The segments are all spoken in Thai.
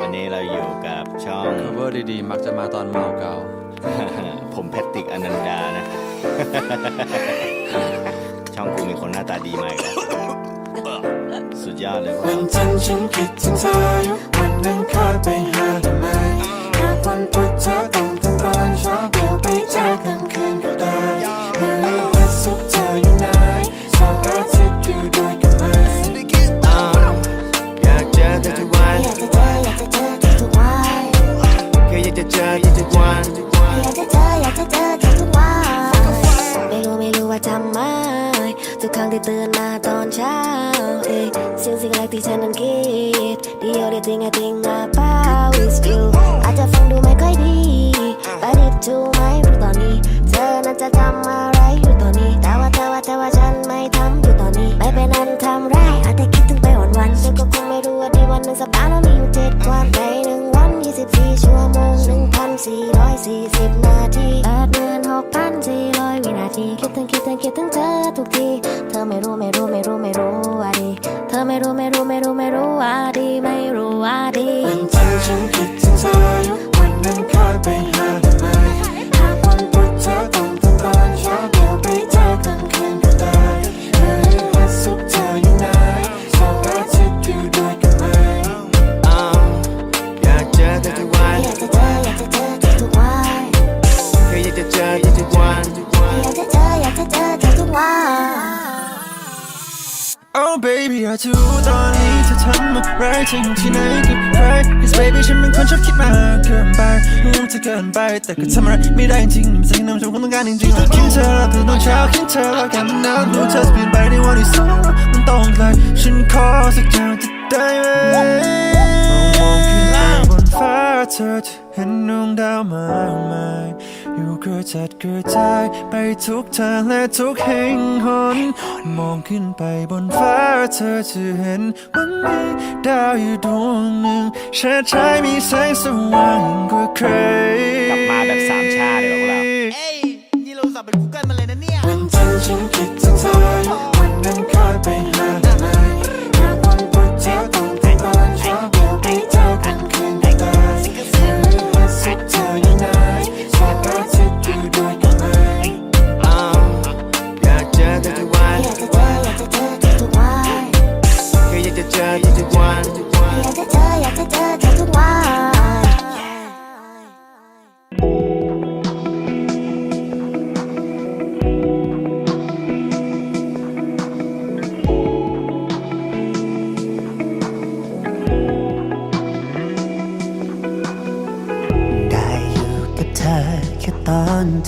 วันนี้เราอยู่กับช่อง cover ดีๆ มักจะมาตอนเมาเกาผมแพตติกอนันดานะ ช่องกูมีคนหน้าตาดีมาอีกแล้วสุดยอดเลยว่ะวันจันทร์ฉันคิดถึงเธออยู่วันนั้นคอยไปหาทำไมหากวันพุธเธอต้องตื่นตอนเช้าเดี๋ยวไปเจอกัน Dating-ating na ทำอะไรเธออยู่ที่ไหนกับใคร Cause baby ฉันเป็นคนชอบคิดมากเกินไปรู้เธอเกินไป แต่ก็ทำอะไรไม่ได้จริงๆมันสิ่งที่ฉันคงต้องการจริงๆคิดเธอแล้วตื่นตอนเช้าคิดเธอแล้วกันมันนานรู้เธอเปลี่ยนไปในวันที่สองมันต้องเลยฉันขอสักอย่างจะได้ไหมม เธอจะเห็นดวงดาวมากมายอยู่กระจัดกระจายไปทุกทางและทุกแห่งหน มองขึ้นไปบนฟ้าเธอจะเห็นว่ามีดาวอยู่ดวงหนึ่งแช่ชายมีแสงสว่างยิ่งกว่าใครกลับมาแบบสามชาเลยเหรอพวกเรา เอ้ย นี่เราสับเป็น Google มาเลยนะเนี่ย วันจันทร์ฉันคิด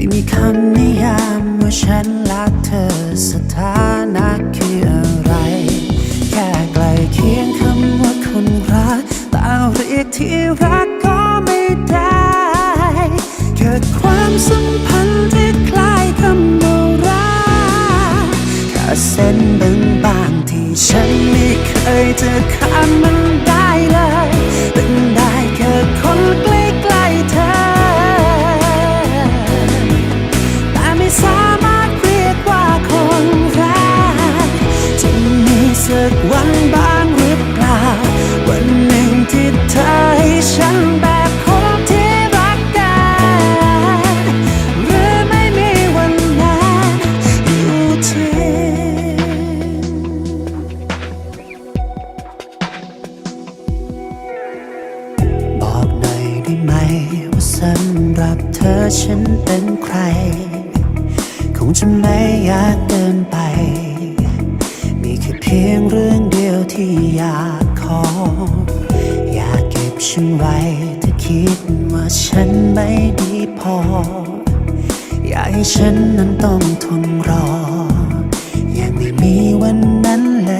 ไม่มีคำนิยามว่าฉันรักเธอสถานะคืออะไร แค่ใกลเคียงคำว่าคนรักแต่เรียกที่รักก็ไม่ได้เกิดความสัมพันธ์ที่คล้ายคำว่ารักแค่เส้นบางๆที่ฉันไม่เคยจะข้ามมันได้เลย ไม่ดีพอ อยากให้ฉันนั้นต้องทนรออยังไม่มีวันนั้นเล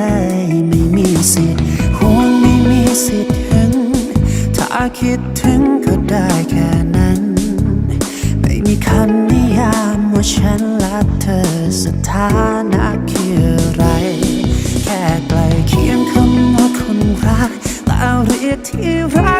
ย ไม่มีสิทธิ์หวงไม่มีสิทธิ์หึง ถ้าคิดถึงก็ได้แค่นั้น ไม่มีคำนิยามว่าฉันรักเธอสถานะคืออะไร แค่ไกลเคียงคำว่าคนรักแต่เรียกที่รัก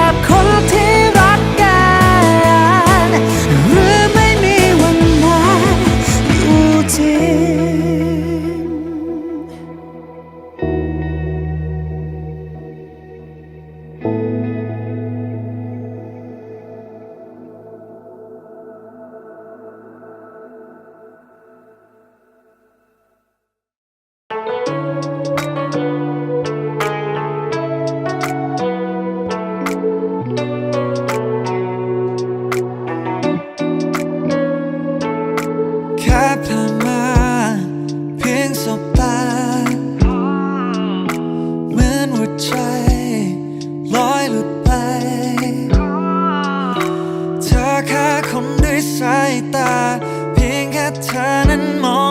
ค่าคนด้วยสายตา เพียงแค่เธอนั้นมอง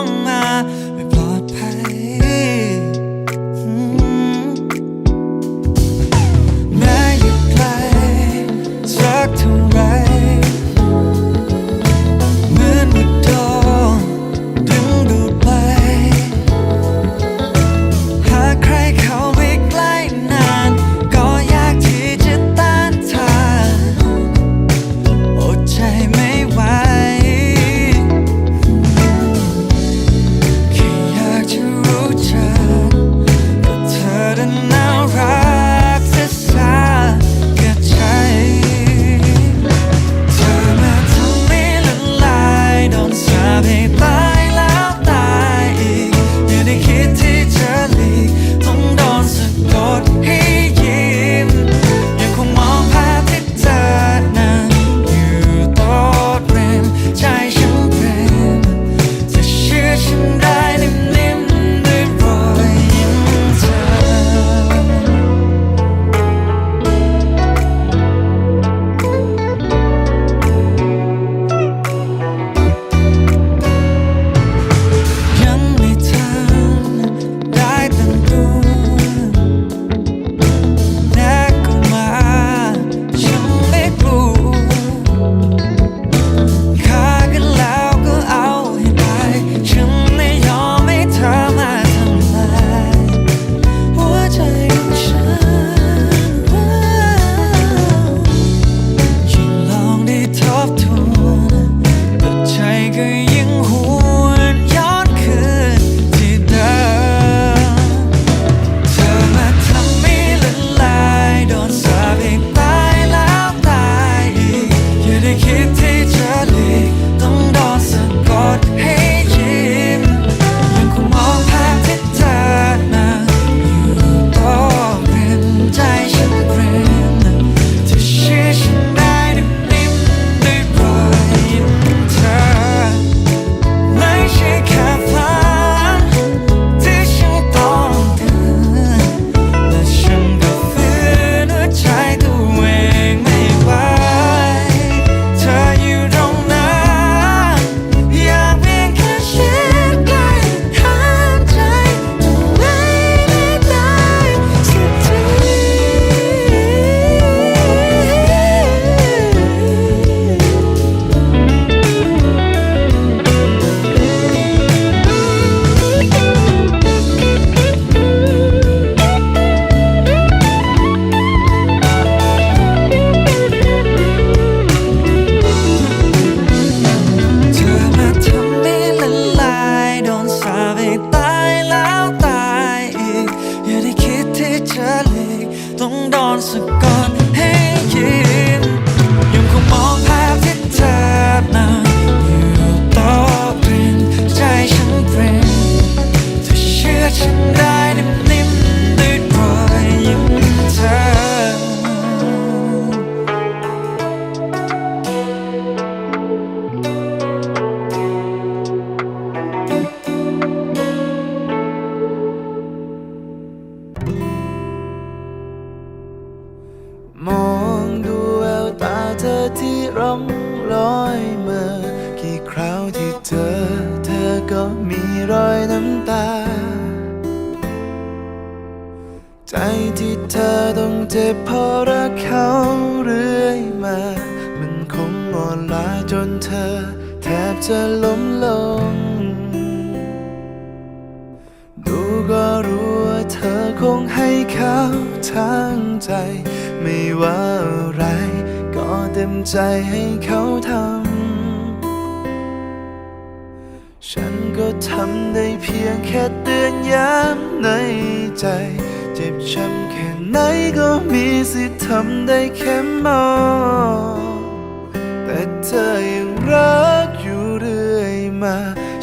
ฉันได้นิ่มๆด้วรอยยิ้มเธอ มองดูแววตาเธอที่ร่องลอยเมื่กี่คราวที่เจอเธอก็มีรอยน้ำตา ที่เธอต้องเจ็บเพราะรักเขาเรื่อยมา มันคงอ่อนล้าจนเธอ แทบจะล้มลง ดูก็รู้ว่าเธอคงให้เขาทั้งใจ ไม่ว่าอะไร ก็เต็มใจให้เขาทำ ฉันก็ทำได้เพียงแค่เตือนย้ำในใจ เจ็บช้ำแค่ไหนก็มีสิทธิ์ทำได้แค่มองแต่เธอยังรักอยู่เรื่อยมา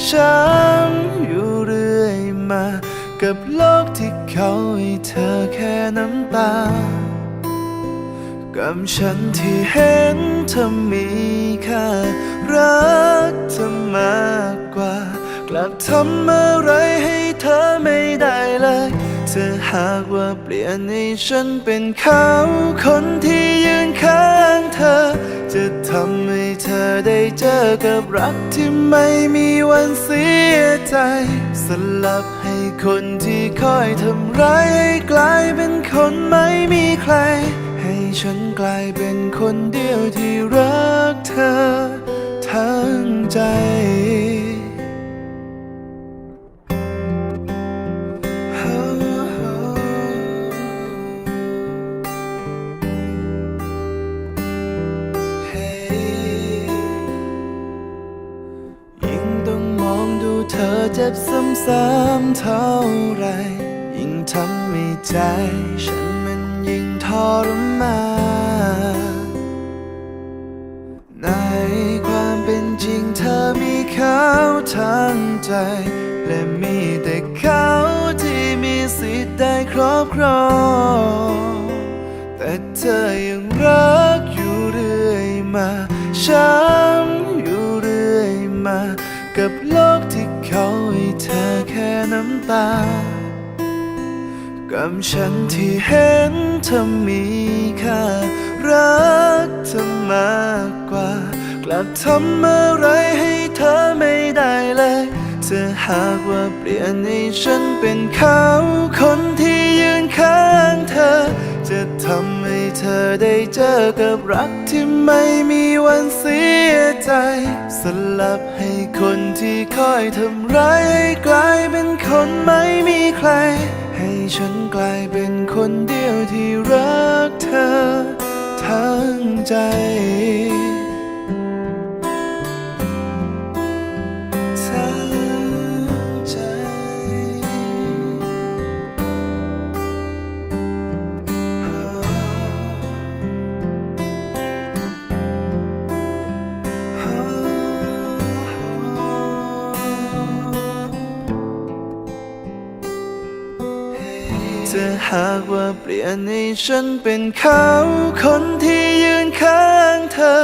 ช้ำอยู่เรื่อยมา กับโลกที่เขาให้เธอแค่น้ำตา กับฉันที่เห็นเธอมีค่ารักเธอมากกว่า กลับทำอะไรให้เธอไม่ได้เลย เธอหากว่าเปลี่ยนให้ฉันเป็นเขาคนที่ยืนข้างเธอ จะทำให้เธอได้เจอกับรักที่ไม่มีวันเสียใจ สลับให้คนที่คอยทำร้ายให้กลายเป็นคนไม่มีใคร ให้ฉันกลายเป็นคนเดียวที่รักเธอทั้งใจ เท่าไร ยิ่งทำให้ใจ ฉันมันยิ่งทรมานในความเป็นจริงเธอมีเขาทั้งใจ และมีแต่เขาที่มีสิทธิ์ได้ครอบครองแต่เธอยังรักอยู่เรื่อยมาช้ำ น้ำตา กับฉันที่เห็นเธอมีค่า รักเธอมากกว่า กลับทำอะไรให้เธอไม่ได้เลยเธอหากว่าเปลี่ยนให้ฉันเป็นเขาคนที่ยืนข้างเธอ จะทำให้เธอได้เจอกับรักที่ไม่มีวันเสียใจ สลับให้คนที่คอยทำร้ายให้กลายเป็นคนไม่มีใคร ให้ฉันกลายเป็นคนเดียวที่รักเธอทั้งใจ ลี่ยนให้ฉันเป็นเขาคนที่ยืนข้างเธอ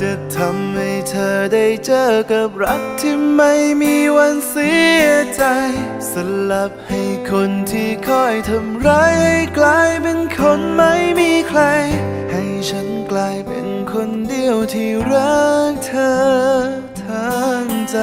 จะทำให้เธอได้เจอกับรักที่ไม่มีวันเสียใจ สลับให้คนที่คอยทำร้ายให้กลายเป็นคนไม่มีใคร ให้ฉันกลายเป็นคนเดียวที่รักเธอทั้งใจ